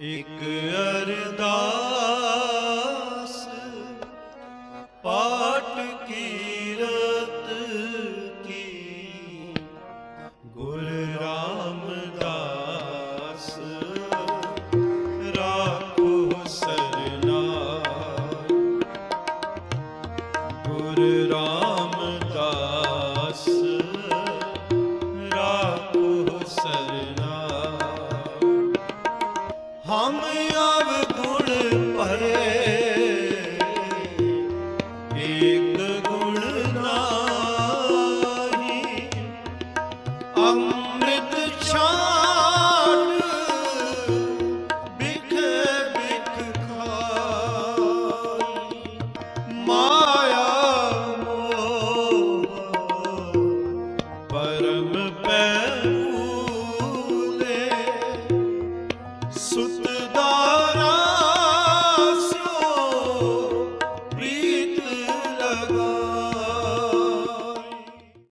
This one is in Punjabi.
ਇਕ ਅਰਦਾਸ ਪਾਟ ਕੀਰਤ ਕੀ। ਗੁਰ ਰਾਮਦਾਸ ਰਾਖੋ ਸਰਨਾਈ ਗੁਰ ਰਾਮਦਾਸ ਰਾਖੋ ਸਰਨਾਈ ਹਮ ਅਵ ਗੁਣ ਭਰੇ ਏਕ Buddha